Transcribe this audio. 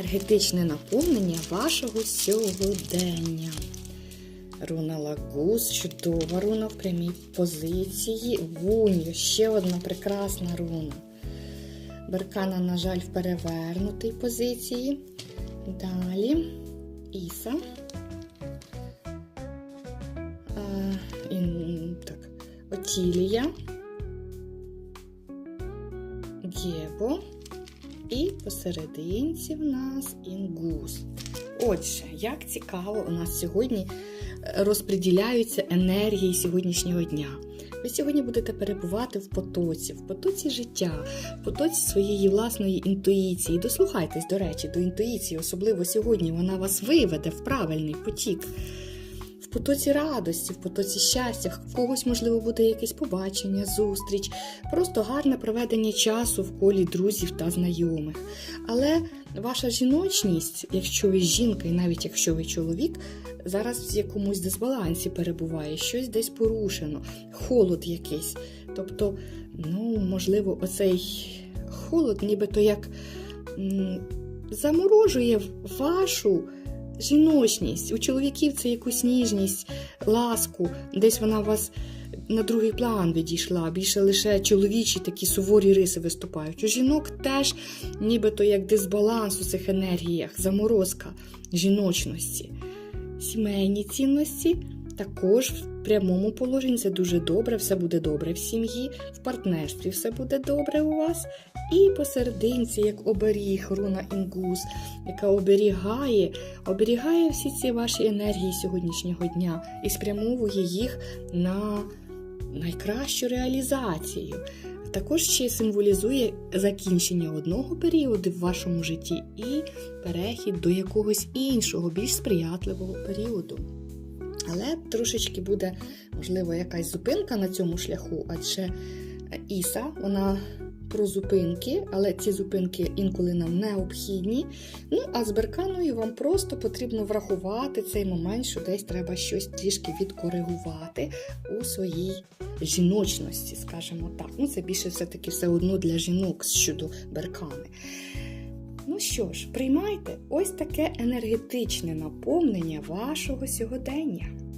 Енергетичне наповнення вашого сьогодення. Руна Лагус, чудова руна в прямій позиції. Вуньо, ще одна прекрасна руна. Беркана, на жаль, в перевернутій позиції. Далі Іса. А, ін, так, Отілія. Гєво. І посерединці в нас інгус. Отже, як цікаво, у нас сьогодні розподіляються енергії сьогоднішнього дня. Ви сьогодні будете перебувати в потоці, в потоці життя, в потоці своєї власної інтуїції. Дослухайтесь, до речі, до інтуїції, особливо сьогодні вона вас виведе в правильний потік. В потоці радості, в потоці щастя, в когось, можливо, буде якесь побачення, зустріч, просто гарне проведення часу в колі друзів та знайомих. Але ваша жіночність, якщо ви жінка, і навіть якщо ви чоловік, зараз в якомусь дисбалансі перебуває, щось десь порушено, холод якийсь. Тобто, ну, можливо, оцей холод, нібито як заморожує вашу жіночність. У чоловіків це якусь ніжність, ласку, десь вона у вас на другий план відійшла, більше лише чоловічі такі суворі риси виступають. У жінок теж нібито як дисбаланс у цих енергіях, заморозка жіночності. Сімейні цінності також в прямому положенні це дуже добре, все буде добре в сім'ї, в партнерстві все буде добре у вас. І посерединці, як оберіг, руна інгус, яка оберігає, оберігає всі ці ваші енергії сьогоднішнього дня і спрямовує їх на найкращу реалізацію. Також ще символізує закінчення одного періоду в вашому житті і перехід до якогось іншого, більш сприятливого періоду. Але трошечки буде, можливо, якась зупинка на цьому шляху, адже Іса, вона про зупинки, але ці зупинки інколи нам необхідні. Ну, а з берканою вам просто потрібно врахувати цей момент, що десь треба щось трішки відкоригувати у своїй жіночності, скажімо так. Ну, це більше все-таки все одно для жінок щодо беркани. Ну що ж, приймайте ось таке енергетичне наповнення вашого сьогодення.